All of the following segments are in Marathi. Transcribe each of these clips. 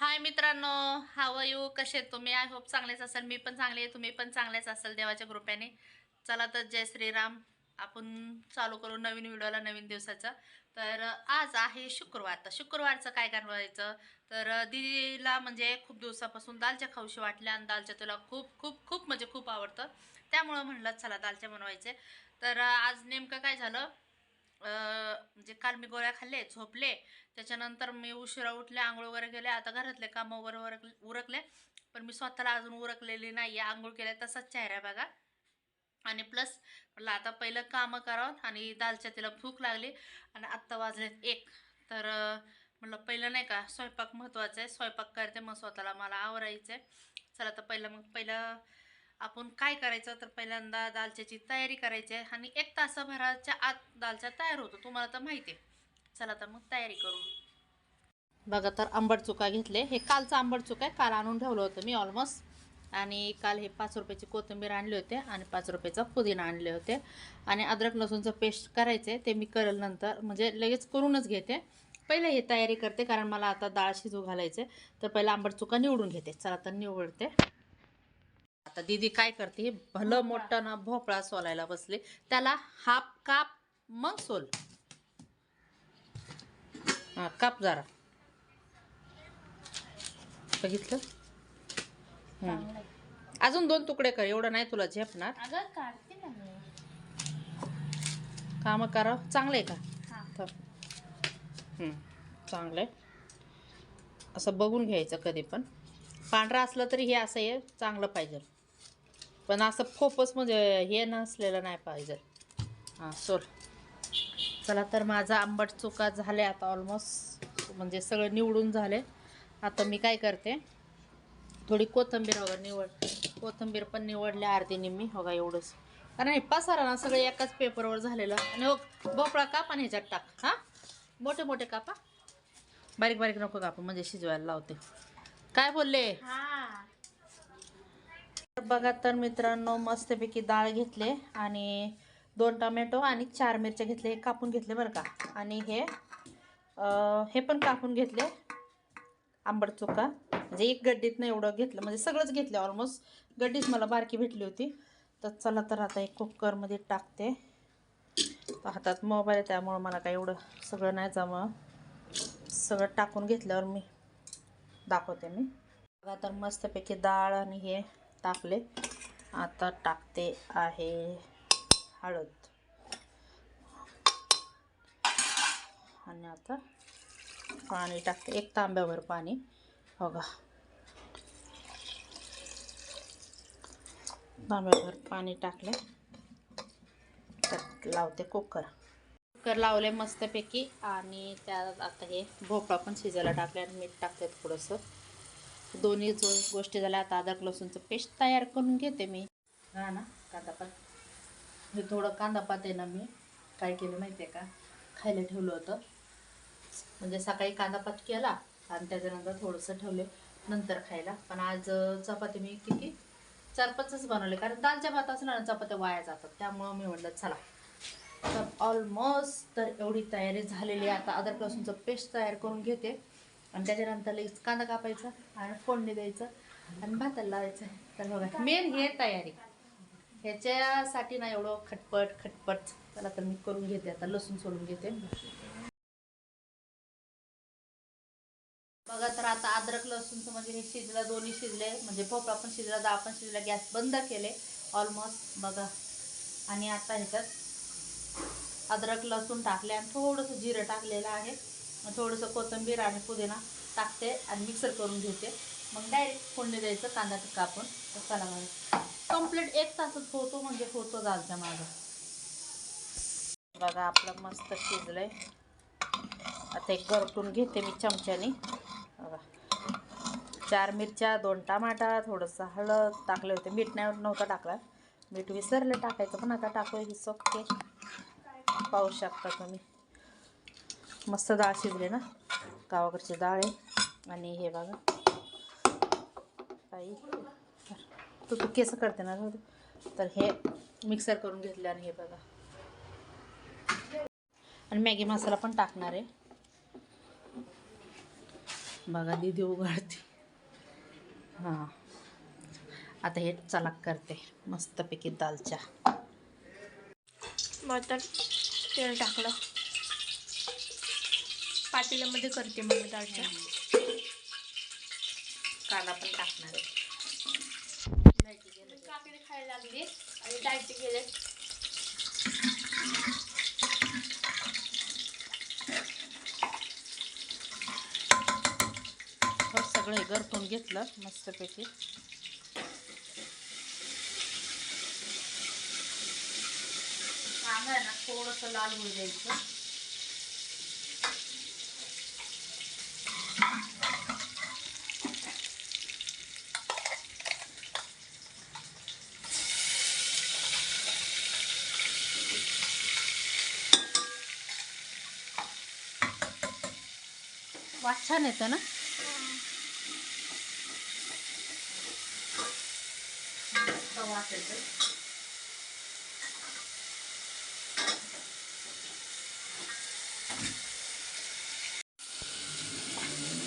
हाय मित्रांनो हाव यू कसे आहेत तुम्ही? आय होप चांगलेच असाल. मी पण चांगले आहे. तुम्ही पण चांगलेच असाल देवाच्या कृपेने. चला तर जय श्रीराम. आपण चालू करू नवीन व्हिडिओला नवीन दिवसाचं. तर आज आहे शुक्रवार. तर शुक्रवारचं काय करायचं तर दिदीला म्हणजे खूप दिवसापासून दालच्या खाऊशी वाटल्या आणि दालच्या तुला खूप खूप खूप म्हणजे खूप आवडतं. त्यामुळं म्हणलं चला दालच्या बनवायचे. तर आज नेमकं काय झालं? म्हणजे काल मी गोळ्या खाल्ले झोपले. त्याच्यानंतर मी उशिरा उठले आंघोळ वगैरे केले. आता घरातले कामं वगैरे उरकले उरकले. पण मी स्वतःला अजून उरकलेली नाही आहे आंघोळ केल्या तसाच चेहरा बघा. आणि प्लस म्हटलं आता पहिलं कामं करावं आणि दालच्या तिला भूक लागली आणि आत्ता वाजलेत एक. तर म्हटलं पहिलं नाही का स्वयंपाक महत्त्वाचा आहे. स्वयंपाक करते मग स्वतःला मला आवरायचं आहे चला तर पहिलं मग पहिलं आपण काय करायचं? तर पहिल्यांदा दालच्याची तयारी करायची आहे आणि एक तासाभराच्या आत दालच्या तयार होतो. तुम्हाला तर माहिती आहे. चला तर मग तयारी करू. बघा तर आंबट चुका घेतले. हे कालचं आंबट चुका आहे. काल आणून ठेवलं होतं मी ऑलमोस्ट. आणि काल हे पाच रुपयाची कोथिंबीर आणले होते आणि पाच रुपयाचा पुदिना आणले होते. आणि अद्रक लसूणचं पेस्ट करायचे ते मी करेल नंतर. म्हणजे लगेच करूनच घेते. पहिले हे तयारी करते कारण मला आता डाळ शिजू घालायचे तर पहिला आंबट चुका निवडून घेते. चला तर निवडते. आता दीदी काय करते भलं मोठं ना भोपळा सोलायला बसले. त्याला हाफ काप मग सोल. हा काप जरा. बघितलं. अजून दोन तुकडे कर एवढं नाही तुला झेपणार. काम करा. चांगलं आहे का? हा. चांगलं आहे असं बघून घ्यायचं कधी पण. पांढरा असलं तरी हे असं आहे चांगलं पाहिजे. पण असं फोपस म्हणजे हे नसलेलं नाही पाहिजे. हां सोल चला तर माझा आंबट चुका झाले आता ऑलमोस्ट म्हणजे सगळं निवडून झाले. आता मी काय करते? थोडी कोथिंबीर वगैरे निवड कोथिंबीर पण निवडल्या अर्धी निम्मी. हो का एवढंच. कारण हे पसारा ना सगळं एकाच पेपरवर झालेलं. आणि हो भोपळा काप आणि ह्याच्यात टाक हां? मोठे मोठे कापा. बारीक बारीक नको कापा म्हणजे शिजवायला लावते. काय बोलले? बघा तर मित्रांनो मस्तपैकी डाळ घेतले आणि दोन टोमॅटो आणि चार मिरच्या घेतले. हे कापून घेतले बरं का. आणि हे हे पण कापून घेतले. आंबट चुका म्हणजे एक गड्डीतनं एवढं घेतलं. म्हणजे सगळंच घेतलं ऑलमोस्ट गड्डीच मला बारकी भेटली होती. तर चला तर आता एक कुकरमध्ये टाकते. हातात मोबाईल आहे त्यामुळं मला काही एवढं सगळं नाही जमं सगळं टाकून घेतल्यावर मी दाखवते मी. बघा तर मस्तपैकी डाळ आणि हे टाकले आता टाकते आहे हळद. आणि आता पाणी टाकते. एक तांब्यावर पाणी. बघा. तांब्यावर पाणी टाकले. तर लावते कुकर. कुकर लावले मस्तपैकी. आणि त्यात आता हे भोपळा पण शिजायला टाकले आणि मीठ टाकते थोडंसं. दोन्ही गोष्टी झाल्या आता अदरक लसूणचं पेस्ट तयार करून घेते मी. हा ना कांदापात हे थोडं कांदापात आहे ना मी. काय केलं माहिती आहे का? खायला ठेवलं होतं. म्हणजे सकाळी कांदापात केला आणि त्याच्यानंतर थोडंसं ठेवले नंतर खायला. पण आज चपाती मी किती? चार पाचच बनवले. कारण दालच्या भात असला ना चपात्या वाया जातात. त्यामुळं मी म्हटलं चला. तर ऑलमोस्ट तर एवढी तयारी झालेली आहे. आता अदरक लसूणचं पेस्ट तयार करून घेते. आणि त्याच्यानंतर लगेच कांदा कापायचा आणि फोडणी द्यायचं आणि भाताला लावायचं. तर बघा मेन हे तयारी. ह्याच्यासाठी ना एवढं खटपट खटपट. त्याला तर मी करून घेते आता लसूण सोडून घेते. बघा तर आता अद्रक लसूणचं म्हणजे हे शिजला दोन्ही शिजले. म्हणजे भोपळा पण शिजला दहा पण शिजला गॅस बंद केले ऑलमोस्ट बघा. आणि आता ह्याच्यात अद्रक लसूण टाकले आणि थोडंसं जिरं टाकलेलं आहे. थोडंसं कोथिंबीर आणि पुदिना टाकते आणि मिक्सर करून घेते. मग डायरेक्ट फोडणी द्यायचं कांदा कापून तर चला मग कंप्लीट एक तासच होतो म्हणजे होतो दालच्या माझा. बघा आपलं मस्त शिजलं आहे आता एक गरटून घेते मी चमच्याने. बघा. चार मिरच्या दोन टमाटा थोडंसं हळद टाकले होते. मीठ नाही नव्हतं टाकला. मीठ विसरलं टाकायचं पण आता टाकू ही सोपते पाहू शकता तुम्ही. मस्त डाळ शिजली ना. गावाकडची डाळ आहे. आणि हे बघा. काही तू तू केस करते ना तर हे मिक्सर करून घेतले आणि हे बघा. आणि मॅगी मसाला पण टाकणार आहे. बघा दीदी उघडते. हां. आता हे चलाक करते. मस्तपैकी दालच्या. मग तर तेल टाकलं. पातेल्यामध्ये करते मग दालच्या कांदा पण टाकणार आहे. काकडे खायला लागली आणि गेले हो सगळं गरपून घेतलं मस्तपैकी. कांदा आहे ना थोडंसं लाल होऊ द्यायचं. वास छान येतं ना? वास येतो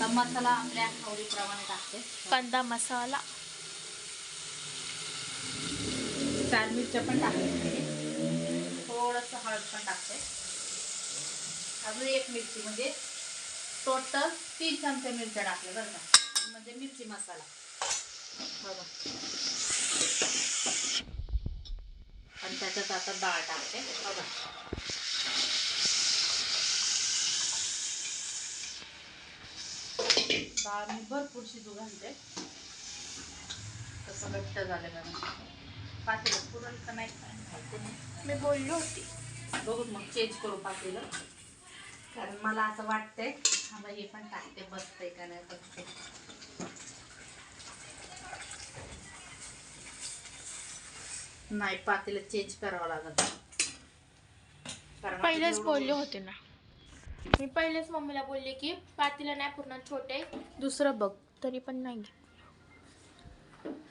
मसाला आपल्या आवडीप्रमाणे टाकते. कांदा मसाला. चार मिरच्या पण टाकते. थोडंसं हळद पण टाकते. अजून एक मिरची म्हणजे टोटल तीन चमचे मिरच्या टाकल्या बरं का. म्हणजे मिरची मसाला. बघा आणि त्याच्यात आता डाळ टाकते. बघा डाळ मी भरपूर शिजू घालते. तसं घट्ट झालं बघा. पातेलं पुरण का माहिती नाही मी. बोलली होती. बघू मग चेंज करू पातेलं. कारण मला असं वाटतंय आता हे पण टाकते बसतंय का नाही बघते नाही पातेलं चेंज करावं लागत पहिलेच बोलले होते ना. मी पहिलेच मम्मीला बोलले की पातेलं नाही पूर्ण छोटे दुसरं बघ तरी पण नाही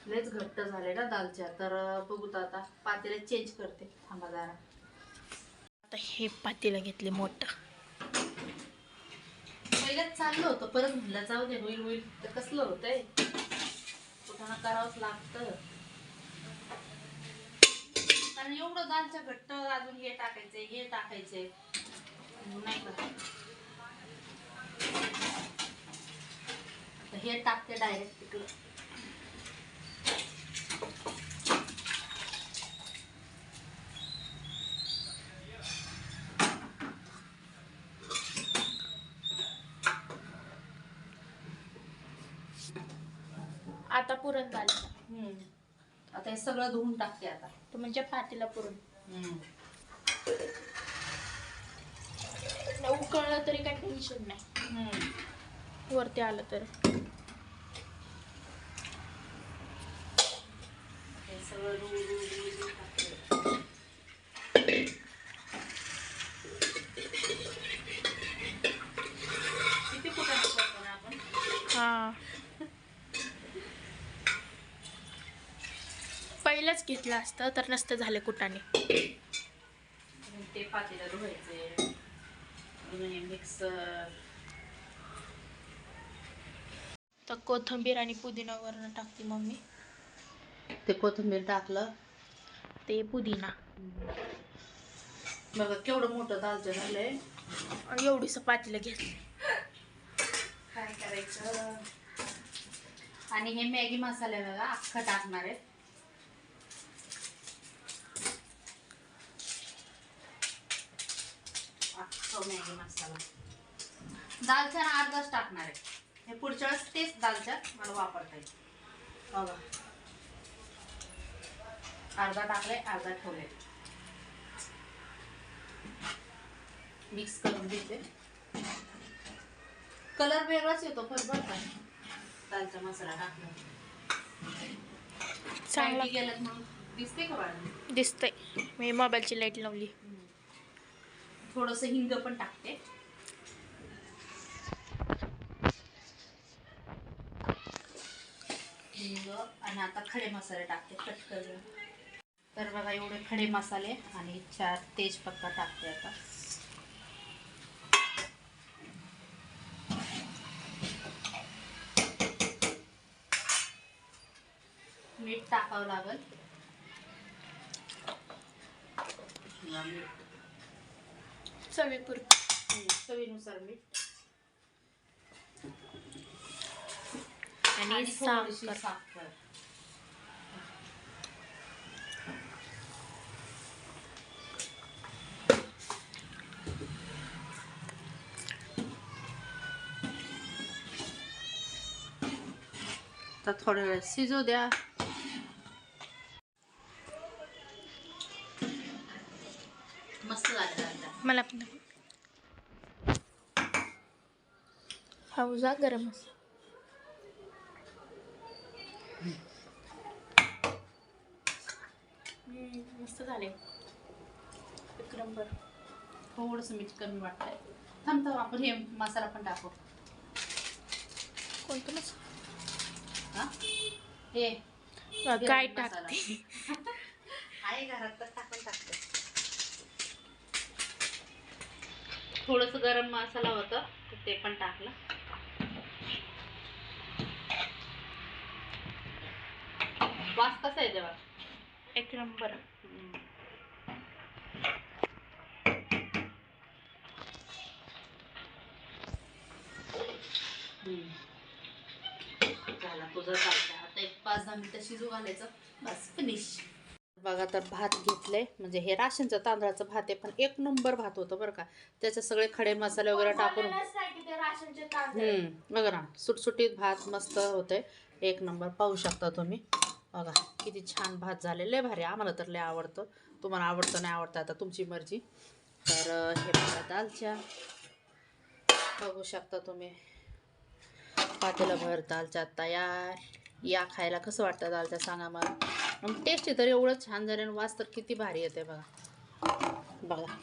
लयच घट्ट झाले ना दालच्या. तर बघू आता पातेलं चेंज करते. थांबा जरा. आता हे पातेलं घेतले मोठं. पहिल्याच चाललं होतं. परत म्हणलं जाऊ दे होईल होईल. तर कसलं होतंय? कुठं करावंच लागतं. कारण एवढं दालच्या घट्ट अजून हे टाकायचंय हे टाकायचंय. नाही का? हे टाकते डायरेक्ट तिकडं. आता पुरण दालचा हम्म. आता हे सगळं धुवून टाकते आता तो म्हणजे पातेला पुरण हम्म. उकळलं तरी काही टेन्शन नाही हम्म. वरती आलं तर हे सगळं धुवून धुवून धुवून धुवून टाकते किती कुटाणा करतो ना आपण हा पहिलंच घेतलं असतं तर नसतं झालं कुटाने. ते पातेलं धुवायचे. अजून हे मिक्स तर कोथिंबीर आणि पुदिना वरण टाकते मम्मी. ते कोथिंबीर टाकलं. ते पुदिना. बघा केवढं मोठं दालचं झालंय. आणि एवढीसं पातेलं घेतलं काय करायचं? आणि हे मॅगी मसाले बघा अख्खा टाकणार आहे अख्खा मॅगी मसाला. दालच्या ना अर्धाच टाकणार आहे. हे पुढच्या वेळेस तेच दालच्या मला वापरता येईल. बघा. अर्धा टाकलाय अर्धा ठेवले. मिक्स करून घेते. कलर वेगळाच येतो पण बरं का. दालचा मसाला टाकला. चांगला. गेल्यात म्हणून दिसते का बाळा? दिसतंय. मी मोबाईलची लाइट लावली. थोडंसं हिंग पण टाकते. हिंग आणि आता खडे मसाले टाकते कटकरून तर बघा एवढे खडे मसाले आणि चार तेजपत्ता टाकते आता. मीठ टाकावं लागेल. मीठ. चवीपुरतं. चवीनुसार मीठ. आणि थोडीशी साखर. तर थोडा वेळ शिजू द्या मस्त झालं आता मला पण हौजा गरम मसाला मस्त झाले. एक नंबर थोडंसं मीठ कमी वाटतंय. थांब थांब आपण हे मसाला पण टाकू. कोणतं मसाला? हा? हे. काय. टाकते? आहे घरात तर टाकून टाकते. थोडस गरम मसाला होतं ते पण टाकलं. वास कसा आहे तेव्हा? एक नंबर. झाला तुझं चालतं आता एक पाच दहा मिनिटं शिजू घालायचं. बस फिनिश बघा तर भात घेतलंय. म्हणजे हे राशनचं तांदळाचं भात आहे पण एक नंबर भात होतं बरं का. त्याचे सगळे खडे मसाले वगैरे टाकून बघा ना सुटसुटीत भात मस्त होते एक नंबर पाहू शकता तुम्ही. बघा किती छान भात झाले. लय भारी आम्हाला तर लय आवडतं. तुम्हाला आवडतं नाही आवडतं आता तुमची मर्जी. तर हे बघा दालच्या. बघू शकता तुम्ही. पातेला भर दालच्या तयार. या खायला कसं वाटतं दालच्या सांगा मला. टेस्टी तर एवढं छान झालं आणि वास तर किती भारी येते बघा. बघा.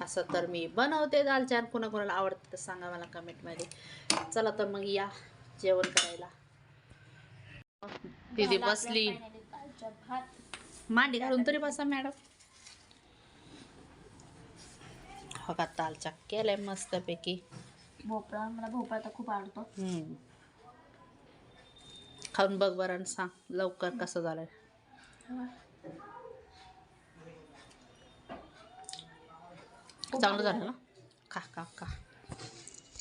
असं तर मी बनवते दालच्या कोणा कोणाला आवडतं तर सांगा मला कमेंटमध्ये चला तर मग या जेवण करायला. दीदी बसली. मांडी घालून तरी बसा मॅडम. हो का दालच्या केलंय मस्तपैकी. भोपळा मला भोपळा तर खूप आवडतो. खाऊन बघ बरं सांग लवकर कसं झालंय. चांगलं झालं ना? खा खा खा.